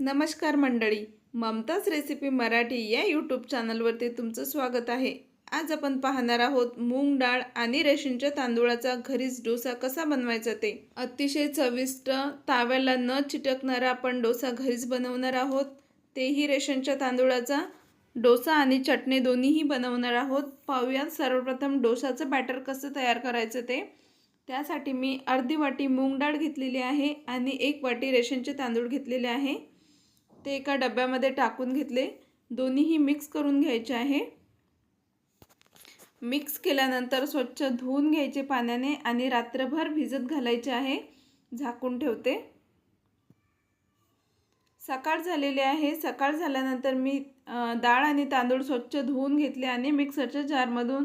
नमस्कार मंडळी ममताज रेसिपी मराठी या यूट्यूब चॅनलवरती तुमचं स्वागत आहे. आज आपण पाहणार आहोत मूग डाळ आणि रेशनच्या तांदूळाचा घरीच डोसा कसा बनवायचा ते. अतिशय चविष्ट ताव्याला न चिटकणारा आपण डोसा घरीच बनवणार आहोत. तेही रेशनच्या तांदूळाचा डोसा आणि चटणी दोन्हीही बनवणार आहोत. पाहूया सर्वप्रथम डोसाचं बॅटर कसं तयार करायचं ते. त्यासाठी मी अर्धी वाटी मूग डाळ घेतलेली आहे आणि एक वाटी रेशनचे तांदूळ घेतलेले आहे. ते एका डब्यामध्ये टाकून घेतले. दोन्हीही मिक्स करून घ्यायचे आहे. मिक्स केल्यानंतर स्वच्छ धुवून घ्यायचे पाण्याने आणि रात्रभर भिजत घालायचे आहे. झाकून ठेवते. सकाळ झालेली आहे. सकाळ झाल्यानंतर मी डाळ आणि तांदूळ स्वच्छ धुवून घेतले आणि मिक्सरच्या जारमधून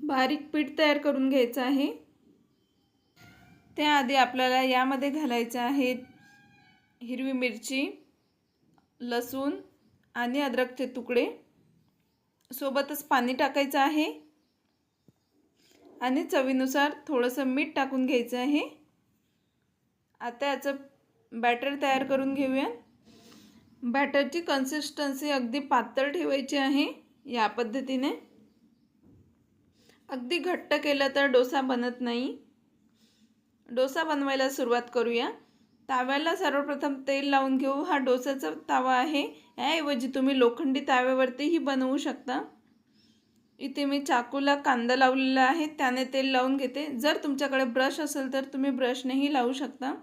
बारीक पीठ तयार करून घ्यायचं आहे. त्याआधी आपल्याला यामध्ये घालायचं आहे हिरवी मिरची लसूण आणि अद्रकचे तुकडे. सोबतच पाणी टाकायचं आहे. आणि चवीनुसार थोडंसं मीठ टाकून घ्यायचं आहे. आता याचं बॅटर तयार करून घेऊया. बॅटरची कन्सिस्टन्सी अगदी पातळ ठेवायची आहे या पद्धतीने. अगदी घट्ट केलं तर डोसा बनत नाही. डोसा बनवायला सुरुवात करूया. ताव्याला सर्वप्रथम तेल लावून घेऊ. हा डोसाचा तावा आहे. याऐवजी तुम्ही लोखंडी ताव्यावरतीही बनवू शकता. इथे मी चाकूला कांदा लावलेला आहे. त्याने तेल लावून घेते. जर तुमच्याकडे ब्रश असेल तर तुम्ही ब्रशनेही लावू शकता.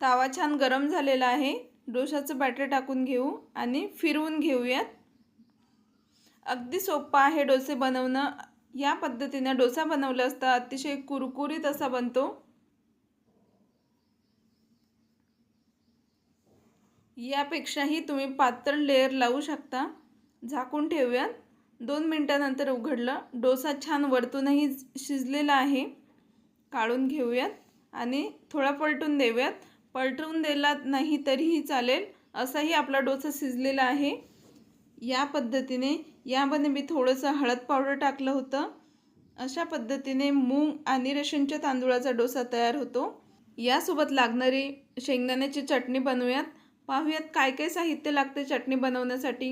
तावा छान गरम झालेला आहे. डोशाचं बॅटर टाकून घेऊ आणि फिरवून घेऊयात. अगदी सोपा आहे डोसे बनवणं. या पद्धतीने डोसा बनवला असता अतिशय कुरकुरीत असा बनतो. यापेक्षाही तुम्ही पातळ लेअर लावू शकता. झाकून ठेवूयात. दोन मिनटानंतर उघडलं. डोसा छान वरतूनही शिजलेला आहे. काढून घेऊयात आणि थोडा पलटून देऊयात. पलटून दिला नाही तरीही चालेल. असाही आपला डोसा शिजलेला आहे. या पद्धतीने यामध्ये मी थोडंसं हळद पावडर टाकलं होतं. अशा पद्धतीने मूग आणि रेशनच्या तांदूळाचा डोसा तयार होतो. यासोबत लागणारी शेंगदाण्याची चटणी बनवूयात. पाहूयात काय काय साहित्य लागते चटणी बनवण्यासाठी.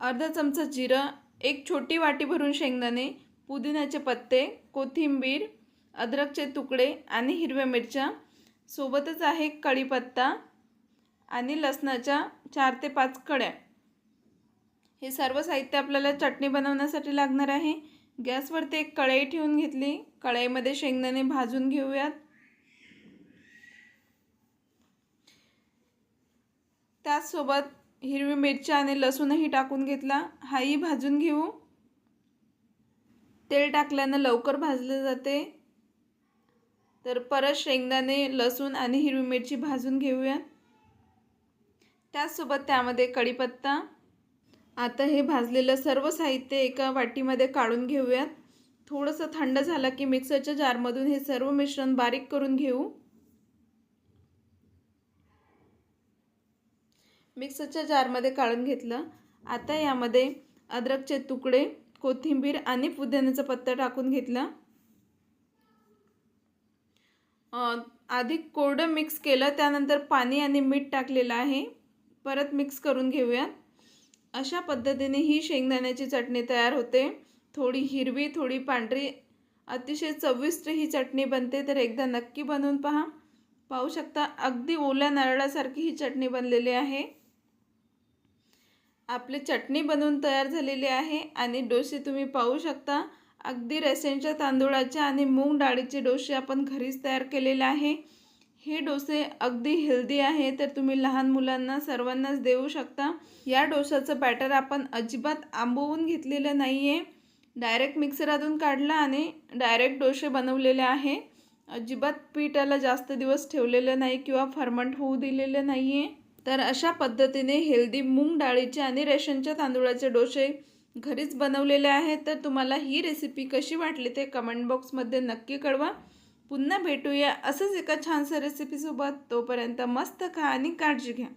अर्धा चमचा जिरं एक छोटी वाटी भरून शेंगदाणे पुदिन्याचे पत्ते कोथिंबीर अद्रकचे तुकडे आणि हिरव्या मिरच्या. सोबतच आहे कढीपत्ता आणि लसणाच्या चार ते पाच कड्या. हे सर्व साहित्य आपल्याला चटणी बनवण्यासाठी लागणार आहे. गॅसवरती एक कढई ठेवून घेतली. कढईमध्ये शेंगदाणे भाजून घेऊयात. त्याचसोबत हिरवी मिरच्या आणि लसूणही टाकून घेतला. हाही भाजून घेऊ. तेल टाकल्यानं लवकर भाजलं जाते. तर परत शेंगदाणे लसूण आणि हिरवी मिरची भाजून घेऊया. त्याचसोबत त्यामध्ये कढीपत्ता. आता हे भाजलेलं सर्व साहित्य एका वाटीमध्ये काढून घेऊयात. थोडंसं थंड झालं की मिक्सरच्या जारमधून हे सर्व मिश्रण बारीक करून घेऊ. मिक्सरच्या जारमध्ये काढून घेतलं. आता यामध्ये अद्रकचे तुकडे कोथिंबीर आणि पुदिन्याचा पत्ता टाकून घेतला. आधी कोरडं मिक्स केलं त्यानंतर पाणी आणि मीठ टाकलेलं आहे. परत मिक्स करून घेऊयात. अशा पद्धतीने ही शेंगदाण्याची चटणी तयार होते. थोडी हिरवी थोडी पांढरी अतिशय चविष्ट ही चटणी बनते तर एकदा नक्की बनवून पहा. पाहू शकता अगदी ओल्या नारळासारखी ही चटणी बनलेली आहे. आपली चटणी बनवून तयार झालेली आहे आणि डोसे तुम्ही पाहू शकता. अगदी रेसेंटच्या तांदूळाचे आणि मूग डाळीचे डोसे आपण घरीच तयार केलेले आहे. हे डोसे अगदी हेल्दी आहे तर तुम्ही लहान मुलांना सर्वांनाच देऊ शकता. या डोशाचं बॅटर आपण अजिबात आंबवून घेतलेलं नाही आहे डायरेक्ट मिक्सरातून काढला आणि डायरेक्ट डोसे बनवलेले आहे. अजिबात पिठाला जास्त दिवस ठेवलेलं नाही किंवा फर्मंट होऊ दिलेलं नाही आहे तर अशा पद्धतीने हेल्दी मूग डाळीचे आणि रेशनच्या तांदूळाचे डोसे घरीच बनवलेले आहेत. तर तुम्हाला ही रेसिपी कशी वाटली ते कमेंट बॉक्समध्ये नक्की कळवा. पुन्हा भेटूया असंच एका छानसं रेसिपीसोबत तोपर्यंत मस्त खा आणि काळजी घ्या.